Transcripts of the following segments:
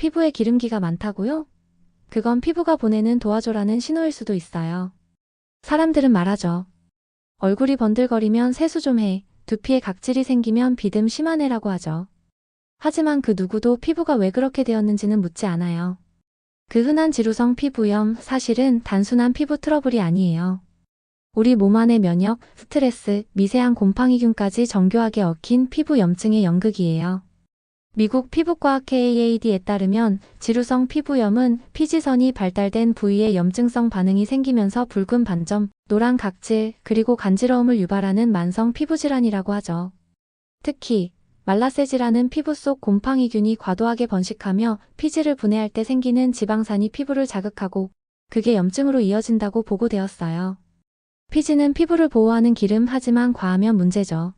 피부에 기름기가 많다고요? 그건 피부가 보내는 도와줘라는 신호일 수도 있어요. 사람들은 말하죠. 얼굴이 번들거리면 세수 좀 해. 두피에 각질이 생기면 비듬 심하네라고 하죠. 하지만 그 누구도 피부가 왜 그렇게 되었는지는 묻지 않아요. 그 흔한 지루성 피부염 사실은 단순한 피부 트러블이 아니에요. 우리 몸 안의 면역, 스트레스, 미세한 곰팡이균까지 정교하게 얽힌 피부 염증의 연극이에요. 미국 피부과학 KAD에 따르면 지루성 피부염은 피지선이 발달된 부위에 염증성 반응이 생기면서 붉은 반점, 노란 각질, 그리고 간지러움을 유발하는 만성 피부질환이라고 하죠. 특히 말라세지라는 피부 속 곰팡이균이 과도하게 번식하며 피지를 분해할 때 생기는 지방산이 피부를 자극하고 그게 염증으로 이어진다고 보고되었어요. 피지는 피부를 보호하는 기름 하지만 과하면 문제죠.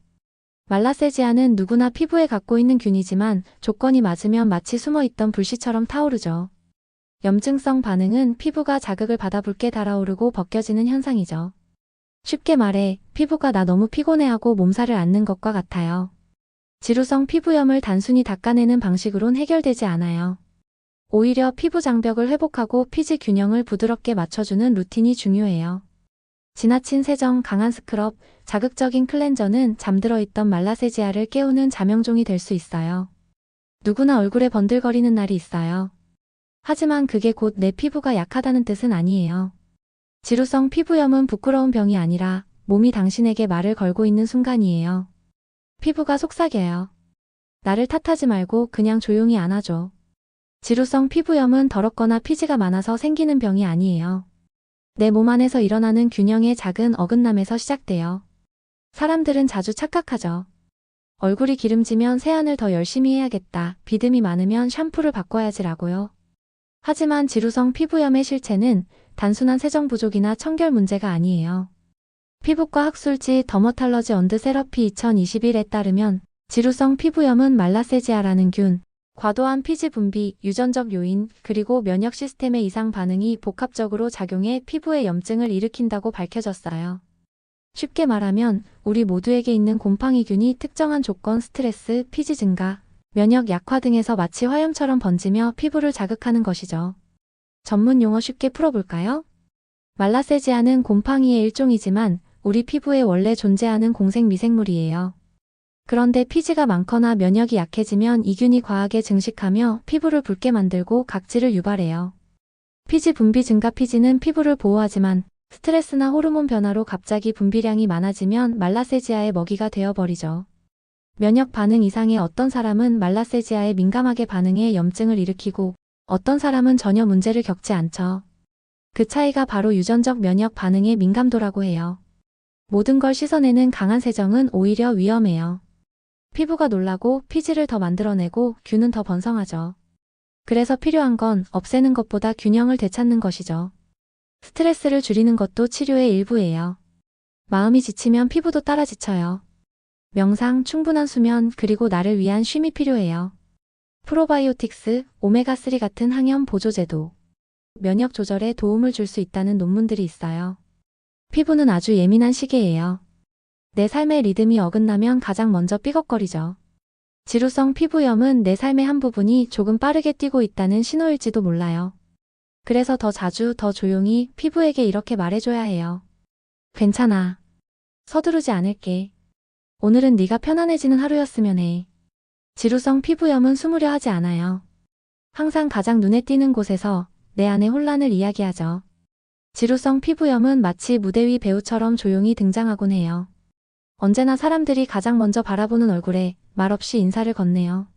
말라세지아는 누구나 피부에 갖고 있는 균이지만 조건이 맞으면 마치 숨어있던 불씨처럼 타오르죠. 염증성 반응은 피부가 자극을 받아 붉게 달아오르고 벗겨지는 현상이죠. 쉽게 말해 피부가 나 너무 피곤해하고 몸살을 앓는 것과 같아요. 지루성 피부염을 단순히 닦아내는 방식으론 해결되지 않아요. 오히려 피부 장벽을 회복하고 피지 균형을 부드럽게 맞춰주는 루틴이 중요해요. 지나친 세정, 강한 스크럽, 자극적인 클렌저는 잠들어 있던 말라세지아를 깨우는 자명종이 될 수 있어요. 누구나 얼굴에 번들거리는 날이 있어요. 하지만 그게 곧 내 피부가 약하다는 뜻은 아니에요. 지루성 피부염은 부끄러운 병이 아니라 몸이 당신에게 말을 걸고 있는 순간이에요. 피부가 속삭여요. 나를 탓하지 말고 그냥 조용히 안아줘. 지루성 피부염은 더럽거나 피지가 많아서 생기는 병이 아니에요. 내 몸 안에서 일어나는 균형의 작은 어긋남에서 시작돼요. 사람들은 자주 착각하죠. 얼굴이 기름지면 세안을 더 열심히 해야겠다. 비듬이 많으면 샴푸를 바꿔야지라고요. 하지만 지루성 피부염의 실체는 단순한 세정 부족이나 청결 문제가 아니에요. 피부과 학술지 더머탈러지 언드 세러피 2021에 따르면 지루성 피부염은 말라세지아라는 균, 과도한 피지 분비, 유전적 요인, 그리고 면역 시스템의 이상 반응이 복합적으로 작용해 피부에 염증을 일으킨다고 밝혀졌어요. 쉽게 말하면 우리 모두에게 있는 곰팡이균이 특정한 조건 스트레스, 피지 증가, 면역 약화 등에서 마치 화염처럼 번지며 피부를 자극하는 것이죠. 전문 용어 쉽게 풀어볼까요? 말라세지아는 곰팡이의 일종이지만 우리 피부에 원래 존재하는 공생 미생물이에요. 그런데 피지가 많거나 면역이 약해지면 이균이 과하게 증식하며 피부를 붉게 만들고 각질을 유발해요. 피지 분비 증가 피지는 피부를 보호하지만 스트레스나 호르몬 변화로 갑자기 분비량이 많아지면 말라세지아의 먹이가 되어버리죠. 면역 반응 이상의 어떤 사람은 말라세지아에 민감하게 반응해 염증을 일으키고 어떤 사람은 전혀 문제를 겪지 않죠. 그 차이가 바로 유전적 면역 반응의 민감도라고 해요. 모든 걸 씻어내는 강한 세정은 오히려 위험해요. 피부가 놀라고 피지를 더 만들어내고 균은 더 번성하죠. 그래서 필요한 건 없애는 것보다 균형을 되찾는 것이죠. 스트레스를 줄이는 것도 치료의 일부예요. 마음이 지치면 피부도 따라 지쳐요. 명상, 충분한 수면, 그리고 나를 위한 쉼이 필요해요. 프로바이오틱스, 오메가3 같은 항염 보조제도, 면역 조절에 도움을 줄 수 있다는 논문들이 있어요. 피부는 아주 예민한 시계예요. 내 삶의 리듬이 어긋나면 가장 먼저 삐걱거리죠. 지루성 피부염은 내 삶의 한 부분이 조금 빠르게 뛰고 있다는 신호일지도 몰라요. 그래서 더 자주 더 조용히 피부에게 이렇게 말해줘야 해요. 괜찮아. 서두르지 않을게. 오늘은 네가 편안해지는 하루였으면 해. 지루성 피부염은 숨으려 하지 않아요. 항상 가장 눈에 띄는 곳에서 내 안의 혼란을 이야기하죠. 지루성 피부염은 마치 무대 위 배우처럼 조용히 등장하곤 해요. 언제나 사람들이 가장 먼저 바라보는 얼굴에 말없이 인사를 건네요.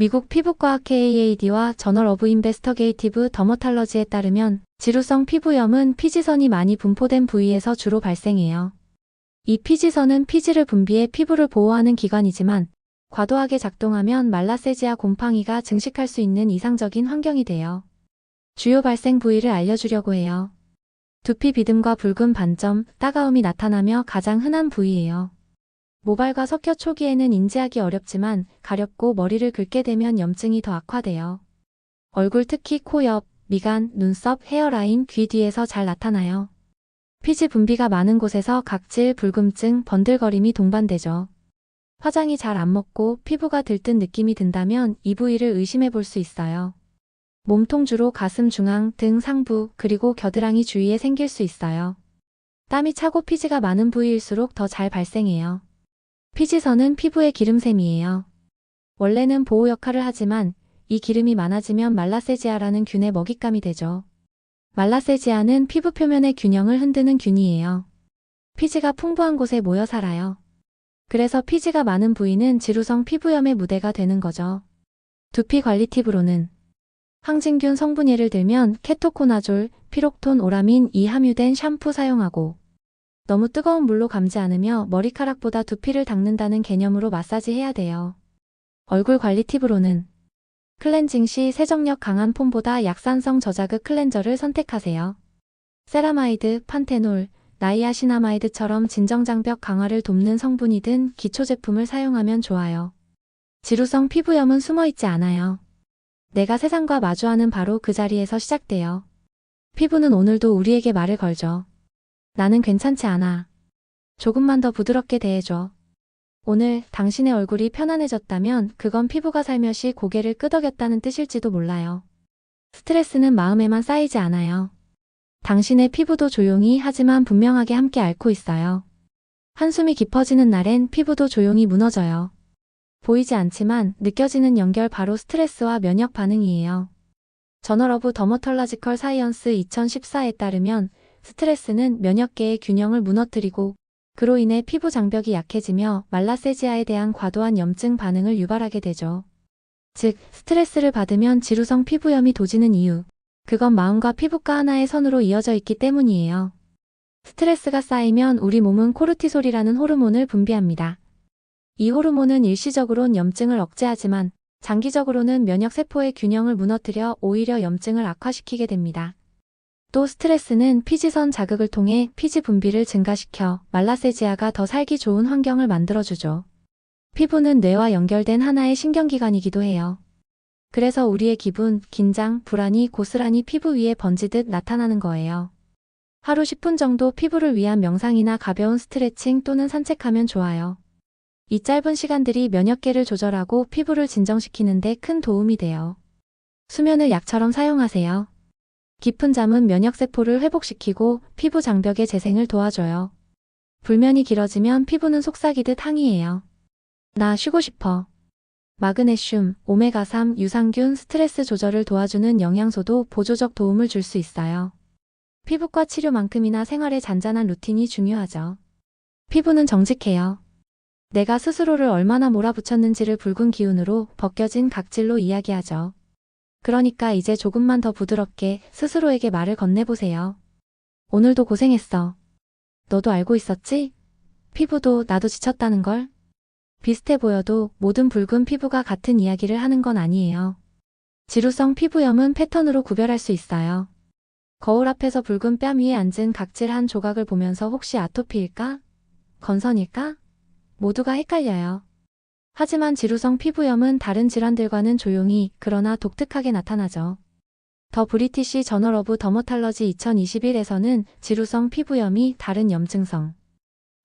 미국 피부과학 KAD와 저널 오브 인베스터게이티브 더머탈러지에 따르면 지루성 피부염은 피지선이 많이 분포된 부위에서 주로 발생해요. 이 피지선은 피지를 분비해 피부를 보호하는 기관이지만 과도하게 작동하면 말라세지아 곰팡이가 증식할 수 있는 이상적인 환경이 돼요. 주요 발생 부위를 알려주려고 해요. 두피 비듬과 붉은 반점, 따가움이 나타나며 가장 흔한 부위예요. 모발과 섞여 초기에는 인지하기 어렵지만 가렵고 머리를 긁게 되면 염증이 더 악화돼요. 얼굴 특히 코 옆, 미간, 눈썹, 헤어라인, 귀 뒤에서 잘 나타나요. 피지 분비가 많은 곳에서 각질, 불금증, 번들거림이 동반되죠. 화장이 잘 안 먹고 피부가 들뜬 느낌이 든다면 이 부위를 의심해 볼 수 있어요. 몸통 주로 가슴 중앙, 등 상부, 그리고 겨드랑이 주위에 생길 수 있어요. 땀이 차고 피지가 많은 부위일수록 더 잘 발생해요. 피지선은 피부의 기름샘이에요. 원래는 보호 역할을 하지만 이 기름이 많아지면 말라세지아라는 균의 먹잇감이 되죠. 말라세지아는 피부 표면의 균형을 흔드는 균이에요. 피지가 풍부한 곳에 모여 살아요. 그래서 피지가 많은 부위는 지루성 피부염의 무대가 되는 거죠. 두피 관리 팁으로는 항진균 성분 예를 들면 케토코나졸, 피록톤, 오라민 이 함유된 샴푸 사용하고 너무 뜨거운 물로 감지 않으며 머리카락보다 두피를 닦는다는 개념으로 마사지 해야 돼요. 얼굴 관리 팁으로는 클렌징 시 세정력 강한 폼보다 약산성 저자극 클렌저를 선택하세요. 세라마이드, 판테놀, 나이아시나마이드처럼 진정장벽 강화를 돕는 성분이 든 기초 제품을 사용하면 좋아요. 지루성 피부염은 숨어 있지 않아요. 내가 세상과 마주하는 바로 그 자리에서 시작돼요. 피부는 오늘도 우리에게 말을 걸죠. 나는 괜찮지 않아. 조금만 더 부드럽게 대해줘. 오늘 당신의 얼굴이 편안해졌다면 그건 피부가 살며시 고개를 끄덕였다는 뜻일지도 몰라요. 스트레스는 마음에만 쌓이지 않아요. 당신의 피부도 조용히 하지만 분명하게 함께 앓고 있어요. 한숨이 깊어지는 날엔 피부도 조용히 무너져요. 보이지 않지만 느껴지는 연결 바로 스트레스와 면역 반응이에요. 저널 오브 더머털라지컬 사이언스 2014에 따르면 스트레스는 면역계의 균형을 무너뜨리고 그로 인해 피부 장벽이 약해지며 말라세지아에 대한 과도한 염증 반응을 유발하게 되죠. 즉, 스트레스를 받으면 지루성 피부염이 도지는 이유. 그건 마음과 피부과 하나의 선으로 이어져 있기 때문이에요. 스트레스가 쌓이면 우리 몸은 코르티솔이라는 호르몬을 분비합니다. 이 호르몬은 일시적으론 염증을 억제하지만 장기적으로는 면역세포의 균형을 무너뜨려 오히려 염증을 악화시키게 됩니다. 또 스트레스는 피지선 자극을 통해 피지 분비를 증가시켜 말라세지아가 더 살기 좋은 환경을 만들어주죠. 피부는 뇌와 연결된 하나의 신경기관이기도 해요. 그래서 우리의 기분, 긴장, 불안이 고스란히 피부 위에 번지듯 나타나는 거예요. 하루 10분 정도 피부를 위한 명상이나 가벼운 스트레칭 또는 산책하면 좋아요. 이 짧은 시간들이 면역계를 조절하고 피부를 진정시키는 데 큰 도움이 돼요. 수면을 약처럼 사용하세요. 깊은 잠은 면역세포를 회복시키고 피부 장벽의 재생을 도와줘요. 불면이 길어지면 피부는 속삭이듯 항의해요. 나 쉬고 싶어. 마그네슘, 오메가3, 유산균, 스트레스 조절을 도와주는 영양소도 보조적 도움을 줄 수 있어요. 피부과 치료만큼이나 생활의 잔잔한 루틴이 중요하죠. 피부는 정직해요. 내가 스스로를 얼마나 몰아붙였는지를 붉은 기운으로 벗겨진 각질로 이야기하죠. 그러니까 이제 조금만 더 부드럽게 스스로에게 말을 건네보세요. 오늘도 고생했어. 너도 알고 있었지? 피부도 나도 지쳤다는 걸? 비슷해 보여도 모든 붉은 피부가 같은 이야기를 하는 건 아니에요. 지루성 피부염은 패턴으로 구별할 수 있어요. 거울 앞에서 붉은 뺨 위에 앉은 각질 한 조각을 보면서 혹시 아토피일까? 건선일까? 모두가 헷갈려요. 하지만 지루성 피부염은 다른 질환들과는 조용히 그러나 독특하게 나타나죠. 더 브리티시 저널 오브 더머탈러지 2021에서는 지루성 피부염이 다른 염증성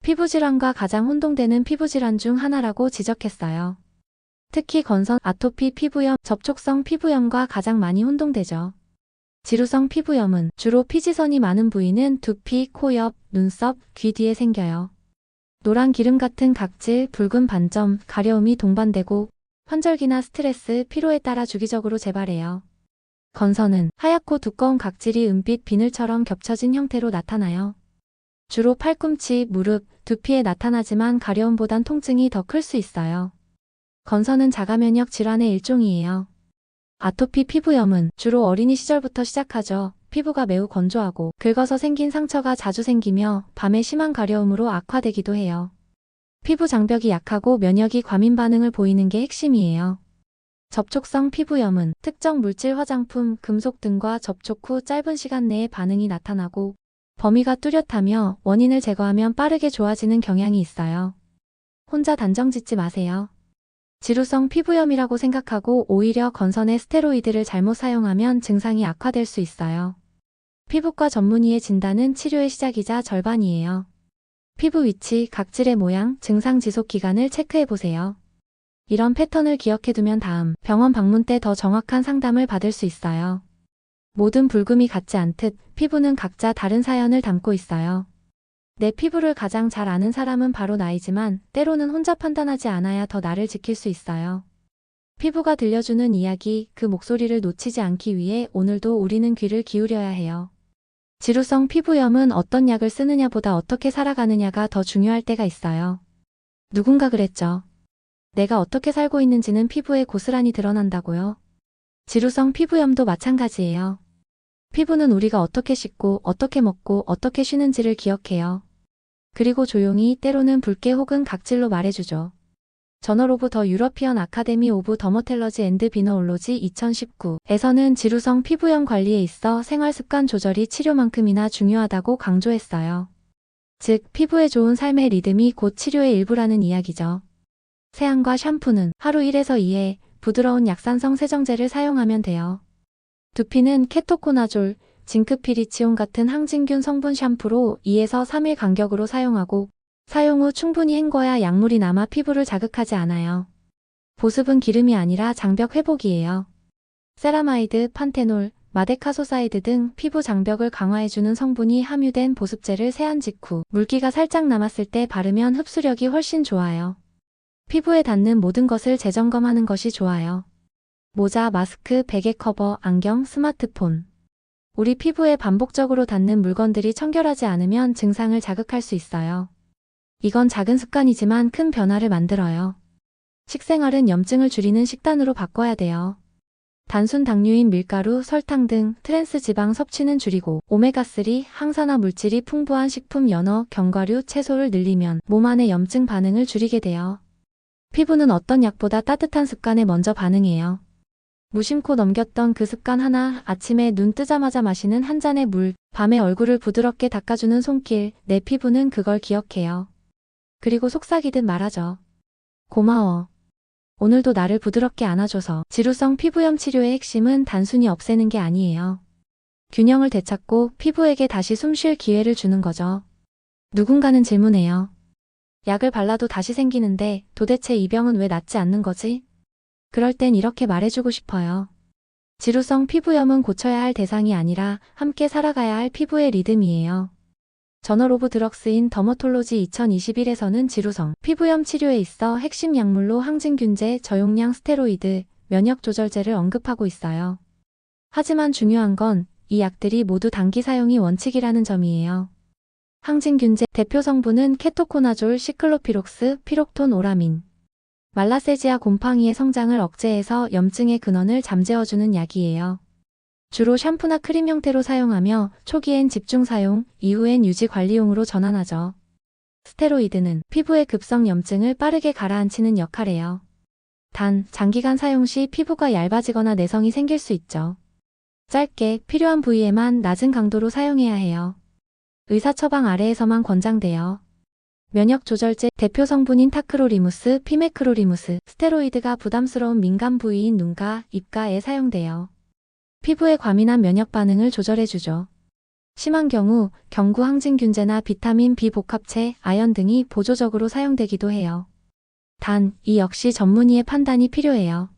피부질환과 가장 혼동되는 피부질환 중 하나라고 지적했어요. 특히 건선, 아토피 피부염, 접촉성 피부염과 가장 많이 혼동되죠. 지루성 피부염은 주로 피지선이 많은 부위는 두피, 코 옆, 눈썹, 귀 뒤에 생겨요. 노란 기름 같은 각질, 붉은 반점, 가려움이 동반되고 환절기나 스트레스, 피로에 따라 주기적으로 재발해요. 건선은 하얗고 두꺼운 각질이 은빛 비늘처럼 겹쳐진 형태로 나타나요. 주로 팔꿈치, 무릎, 두피에 나타나지만 가려움보단 통증이 더 클 수 있어요. 건선은 자가면역 질환의 일종이에요. 아토피 피부염은 주로 어린이 시절부터 시작하죠. 피부가 매우 건조하고 긁어서 생긴 상처가 자주 생기며 밤에 심한 가려움으로 악화되기도 해요. 피부 장벽이 약하고 면역이 과민 반응을 보이는 게 핵심이에요. 접촉성 피부염은 특정 물질 화장품, 금속 등과 접촉 후 짧은 시간 내에 반응이 나타나고 범위가 뚜렷하며 원인을 제거하면 빠르게 좋아지는 경향이 있어요. 혼자 단정 짓지 마세요. 지루성 피부염이라고 생각하고 오히려 건선의 스테로이드를 잘못 사용하면 증상이 악화될 수 있어요. 피부과 전문의의 진단은 치료의 시작이자 절반이에요. 피부 위치, 각질의 모양, 증상 지속 기간을 체크해 보세요. 이런 패턴을 기억해두면 다음 병원 방문 때 더 정확한 상담을 받을 수 있어요. 모든 불금이 같지 않듯 피부는 각자 다른 사연을 담고 있어요. 내 피부를 가장 잘 아는 사람은 바로 나이지만 때로는 혼자 판단하지 않아야 더 나를 지킬 수 있어요. 피부가 들려주는 이야기, 그 목소리를 놓치지 않기 위해 오늘도 우리는 귀를 기울여야 해요. 지루성 피부염은 어떤 약을 쓰느냐보다 어떻게 살아가느냐가 더 중요할 때가 있어요. 누군가 그랬죠. 내가 어떻게 살고 있는지는 피부에 고스란히 드러난다고요. 지루성 피부염도 마찬가지예요. 피부는 우리가 어떻게 씻고, 어떻게 먹고, 어떻게 쉬는지를 기억해요. 그리고 조용히 때로는 붉게 혹은 각질로 말해주죠. 저널 오브 더 유러피언 아카데미 오브 더머텔러지 앤드 비너올로지 2019에서는 지루성 피부염 관리에 있어 생활습관 조절이 치료만큼이나 중요하다고 강조했어요. 즉, 피부에 좋은 삶의 리듬이 곧 치료의 일부라는 이야기죠. 세안과 샴푸는 하루 1에서 2회 부드러운 약산성 세정제를 사용하면 돼요. 두피는 케토코나졸, 징크피리치온 같은 항진균 성분 샴푸로 2에서 3일 간격으로 사용하고 사용 후 충분히 헹궈야 약물이 남아 피부를 자극하지 않아요. 보습은 기름이 아니라 장벽 회복이에요. 세라마이드, 판테놀, 마데카소사이드 등 피부 장벽을 강화해주는 성분이 함유된 보습제를 세안 직후 물기가 살짝 남았을 때 바르면 흡수력이 훨씬 좋아요. 피부에 닿는 모든 것을 재점검하는 것이 좋아요. 모자, 마스크, 베개 커버, 안경, 스마트폰. 우리 피부에 반복적으로 닿는 물건들이 청결하지 않으면 증상을 자극할 수 있어요. 이건 작은 습관이지만 큰 변화를 만들어요. 식생활은 염증을 줄이는 식단으로 바꿔야 돼요. 단순 당류인 밀가루, 설탕 등 트랜스 지방 섭취는 줄이고 오메가3, 항산화 물질이 풍부한 식품, 연어, 견과류, 채소를 늘리면 몸 안의 염증 반응을 줄이게 돼요. 피부는 어떤 약보다 따뜻한 습관에 먼저 반응해요. 무심코 넘겼던 그 습관 하나, 아침에 눈 뜨자마자 마시는 한 잔의 물, 밤에 얼굴을 부드럽게 닦아주는 손길, 내 피부는 그걸 기억해요. 그리고 속삭이듯 말하죠. 고마워. 오늘도 나를 부드럽게 안아줘서 지루성 피부염 치료의 핵심은 단순히 없애는 게 아니에요. 균형을 되찾고 피부에게 다시 숨 쉴 기회를 주는 거죠. 누군가는 질문해요. 약을 발라도 다시 생기는데 도대체 이 병은 왜 낫지 않는 거지? 그럴 땐 이렇게 말해주고 싶어요. 지루성 피부염은 고쳐야 할 대상이 아니라 함께 살아가야 할 피부의 리듬이에요. 저널 오브 드럭스인 더머톨로지 2021에서는 지루성, 피부염 치료에 있어 핵심 약물로 항진균제, 저용량 스테로이드, 면역 조절제를 언급하고 있어요. 하지만 중요한 건 이 약들이 모두 단기 사용이 원칙이라는 점이에요. 항진균제 대표 성분은 케토코나졸, 시클로피록스, 피록톤 오라민. 말라세지아 곰팡이의 성장을 억제해서 염증의 근원을 잠재워주는 약이에요. 주로 샴푸나 크림 형태로 사용하며 초기엔 집중 사용, 이후엔 유지 관리용으로 전환하죠. 스테로이드는 피부의 급성 염증을 빠르게 가라앉히는 역할이에요. 단, 장기간 사용 시 피부가 얇아지거나 내성이 생길 수 있죠. 짧게 필요한 부위에만 낮은 강도로 사용해야 해요. 의사 처방 아래에서만 권장돼요. 면역 조절제 대표 성분인 타크로리무스, 피메크로리무스, 스테로이드가 부담스러운 민감 부위인 눈가, 입가에 사용돼요. 피부의 과민한 면역 반응을 조절해주죠. 심한 경우 경구 항진균제나 비타민 B 복합체, 아연 등이 보조적으로 사용되기도 해요. 단, 이 역시 전문의의 판단이 필요해요.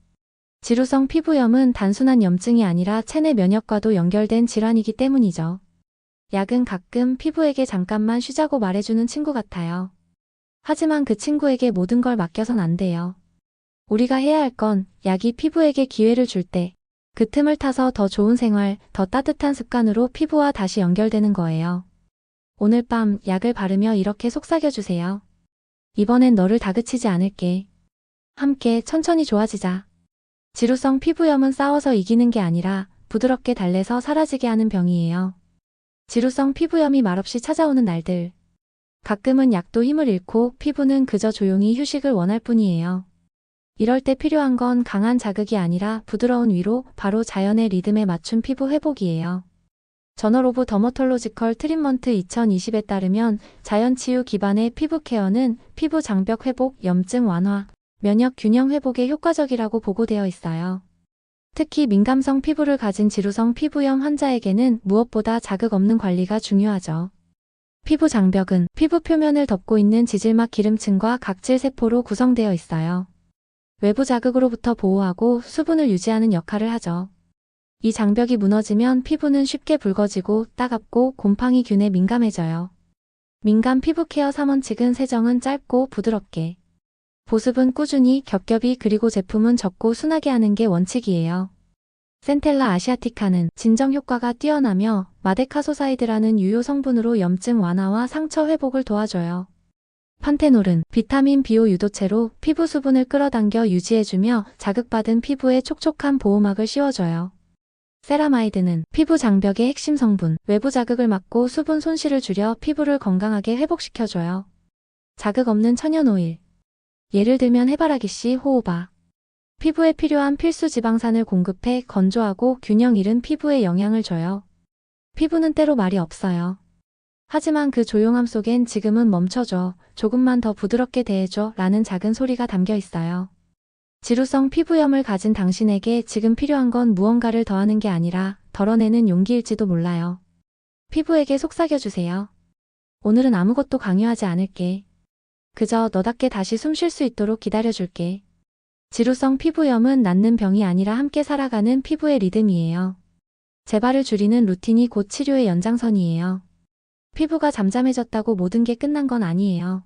지루성 피부염은 단순한 염증이 아니라 체내 면역과도 연결된 질환이기 때문이죠. 약은 가끔 피부에게 잠깐만 쉬자고 말해주는 친구 같아요. 하지만 그 친구에게 모든 걸 맡겨선 안 돼요. 우리가 해야 할 건 약이 피부에게 기회를 줄 때 그 틈을 타서 더 좋은 생활, 더 따뜻한 습관으로 피부와 다시 연결되는 거예요. 오늘 밤 약을 바르며 이렇게 속삭여주세요. 이번엔 너를 다그치지 않을게. 함께 천천히 좋아지자. 지루성 피부염은 싸워서 이기는 게 아니라 부드럽게 달래서 사라지게 하는 병이에요. 지루성 피부염이 말없이 찾아오는 날들. 가끔은 약도 힘을 잃고 피부는 그저 조용히 휴식을 원할 뿐이에요. 이럴 때 필요한 건 강한 자극이 아니라 부드러운 위로, 바로 자연의 리듬에 맞춘 피부 회복이에요. 저널 오브 더머톨로지컬 트리먼트 2020에 따르면 자연 치유 기반의 피부 케어는 피부 장벽 회복, 염증 완화, 면역 균형 회복에 효과적이라고 보고되어 있어요. 특히 민감성 피부를 가진 지루성 피부염 환자에게는 무엇보다 자극 없는 관리가 중요하죠. 피부 장벽은 피부 표면을 덮고 있는 지질막 기름층과 각질 세포로 구성되어 있어요. 외부 자극으로부터 보호하고 수분을 유지하는 역할을 하죠. 이 장벽이 무너지면 피부는 쉽게 붉어지고 따갑고 곰팡이균에 민감해져요. 민감 피부 케어 3원칙은 세정은 짧고 부드럽게. 보습은 꾸준히 겹겹이 그리고 제품은 적고 순하게 하는 게 원칙이에요. 센텔라 아시아티카는 진정 효과가 뛰어나며 마데카소사이드라는 유효 성분으로 염증 완화와 상처 회복을 도와줘요. 판테놀은 비타민 비오 유도체로 피부 수분을 끌어당겨 유지해주며 자극받은 피부에 촉촉한 보호막을 씌워줘요. 세라마이드는 피부 장벽의 핵심 성분, 외부 자극을 막고 수분 손실을 줄여 피부를 건강하게 회복시켜줘요. 자극 없는 천연 오일. 예를 들면 해바라기 씨, 호호바. 피부에 필요한 필수 지방산을 공급해 건조하고 균형 잃은 피부에 영향을 줘요. 피부는 때로 말이 없어요. 하지만 그 조용함 속엔 지금은 멈춰줘, 조금만 더 부드럽게 대해줘 라는 작은 소리가 담겨 있어요. 지루성 피부염을 가진 당신에게 지금 필요한 건 무언가를 더하는 게 아니라 덜어내는 용기일지도 몰라요. 피부에게 속삭여주세요. 오늘은 아무것도 강요하지 않을게. 그저 너답게 다시 숨 쉴 수 있도록 기다려줄게. 지루성 피부염은 낫는 병이 아니라 함께 살아가는 피부의 리듬이에요. 재발을 줄이는 루틴이 곧 치료의 연장선이에요. 피부가 잠잠해졌다고 모든 게 끝난 건 아니에요.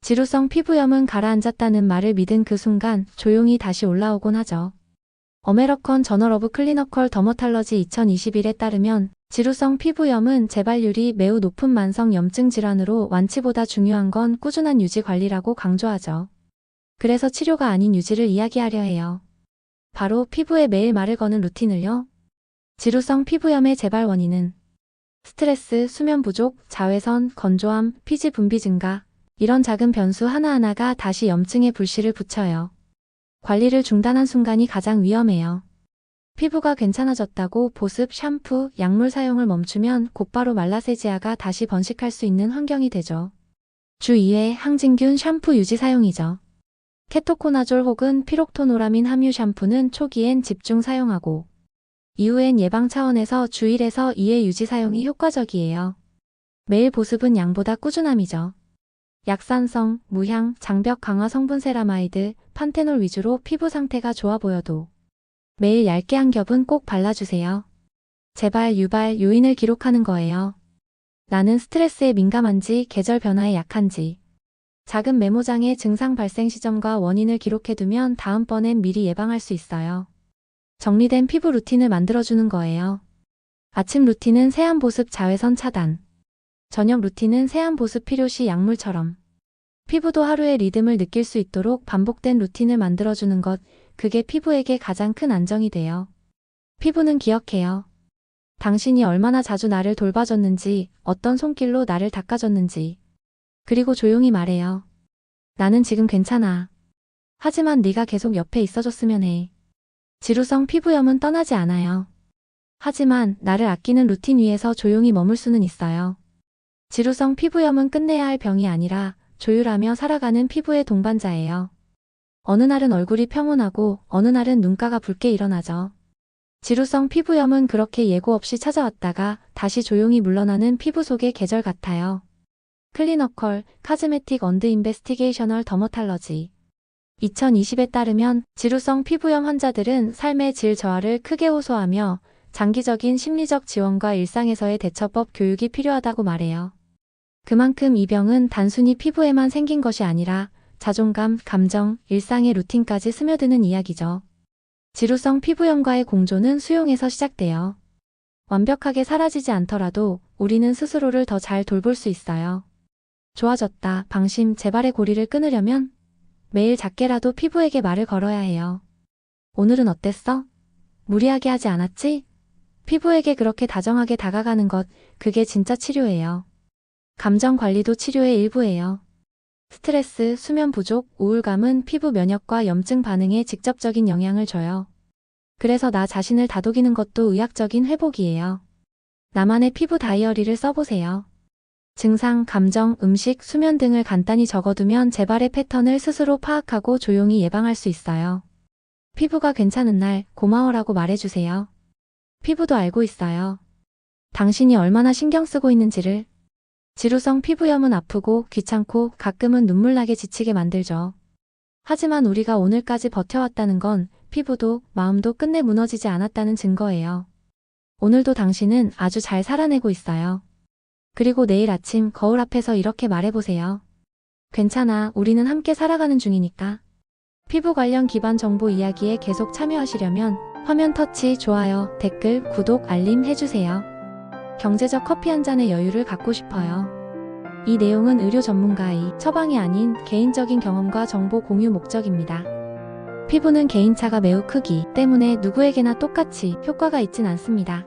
지루성 피부염은 가라앉았다는 말을 믿은 그 순간 조용히 다시 올라오곤 하죠. 어메러컨 저널 오브 클리너컬 더머탈러지 2021에 따르면 지루성 피부염은 재발률이 매우 높은 만성 염증 질환으로 완치보다 중요한 건 꾸준한 유지 관리라고 강조하죠. 그래서 치료가 아닌 유지를 이야기하려 해요. 바로 피부에 매일 말을 거는 루틴을요. 지루성 피부염의 재발 원인은 스트레스, 수면 부족, 자외선, 건조함, 피지 분비 증가, 이런 작은 변수 하나하나가 다시 염증의 불씨를 붙여요. 관리를 중단한 순간이 가장 위험해요. 피부가 괜찮아졌다고 보습, 샴푸, 약물 사용을 멈추면 곧바로 말라세지아가 다시 번식할 수 있는 환경이 되죠. 주 2회 항진균 샴푸 유지 사용이죠. 케토코나졸 혹은 피록토노라민 함유 샴푸는 초기엔 집중 사용하고 이후엔 예방 차원에서 주 1에서 2회 유지 사용이 효과적이에요. 매일 보습은 양보다 꾸준함이죠. 약산성, 무향, 장벽 강화 성분 세라마이드, 판테놀 위주로 피부 상태가 좋아 보여도 매일 얇게 한 겹은 꼭 발라주세요. 재발, 유발, 요인을 기록하는 거예요. 나는 스트레스에 민감한지, 계절 변화에 약한지. 작은 메모장에 증상 발생 시점과 원인을 기록해두면 다음번엔 미리 예방할 수 있어요. 정리된 피부 루틴을 만들어주는 거예요. 아침 루틴은 세안 보습 자외선 차단. 저녁 루틴은 세안 보습 필요시 약물처럼. 피부도 하루의 리듬을 느낄 수 있도록 반복된 루틴을 만들어주는 것, 그게 피부에게 가장 큰 안정이 돼요. 피부는 기억해요. 당신이 얼마나 자주 나를 돌봐줬는지, 어떤 손길로 나를 닦아줬는지. 그리고 조용히 말해요. 나는 지금 괜찮아. 하지만 네가 계속 옆에 있어줬으면 해. 지루성 피부염은 떠나지 않아요. 하지만 나를 아끼는 루틴 위에서 조용히 머물 수는 있어요. 지루성 피부염은 끝내야 할 병이 아니라 조율하며 살아가는 피부의 동반자예요. 어느 날은 얼굴이 평온하고 어느 날은 눈가가 붉게 일어나죠. 지루성 피부염은 그렇게 예고 없이 찾아왔다가 다시 조용히 물러나는 피부 속의 계절 같아요. 클리너컬, 카즈메틱 언드 인베스티게이셔널 더머탈러지 2020에 따르면 지루성 피부염 환자들은 삶의 질 저하를 크게 호소하며 장기적인 심리적 지원과 일상에서의 대처법 교육이 필요하다고 말해요. 그만큼 이 병은 단순히 피부에만 생긴 것이 아니라 자존감, 감정, 일상의 루틴까지 스며드는 이야기죠. 지루성 피부염과의 공조는 수용에서 시작돼요. 완벽하게 사라지지 않더라도 우리는 스스로를 더 잘 돌볼 수 있어요. 좋아졌다, 방심, 재발의 고리를 끊으려면 매일 작게라도 피부에게 말을 걸어야 해요. 오늘은 어땠어? 무리하게 하지 않았지? 피부에게 그렇게 다정하게 다가가는 것, 그게 진짜 치료예요. 감정 관리도 치료의 일부예요. 스트레스, 수면 부족, 우울감은 피부 면역과 염증 반응에 직접적인 영향을 줘요. 그래서 나 자신을 다독이는 것도 의학적인 회복이에요. 나만의 피부 다이어리를 써보세요. 증상, 감정, 음식, 수면 등을 간단히 적어두면 재발의 패턴을 스스로 파악하고 조용히 예방할 수 있어요. 피부가 괜찮은 날 고마워라고 말해주세요. 피부도 알고 있어요. 당신이 얼마나 신경 쓰고 있는지를. 지루성 피부염은 아프고 귀찮고 가끔은 눈물나게 지치게 만들죠. 하지만 우리가 오늘까지 버텨왔다는 건 피부도 마음도 끝내 무너지지 않았다는 증거예요. 오늘도 당신은 아주 잘 살아내고 있어요. 그리고 내일 아침 거울 앞에서 이렇게 말해보세요. 괜찮아, 우리는 함께 살아가는 중이니까. 피부 관련 기반 정보 이야기에 계속 참여하시려면 화면 터치, 좋아요, 댓글, 구독, 알림 해주세요. 경제적 커피 한 잔의 여유를 갖고 싶어요. 이 내용은 의료 전문가의 처방이 아닌 개인적인 경험과 정보 공유 목적입니다. 피부는 개인차가 매우 크기 때문에 누구에게나 똑같이 효과가 있진 않습니다.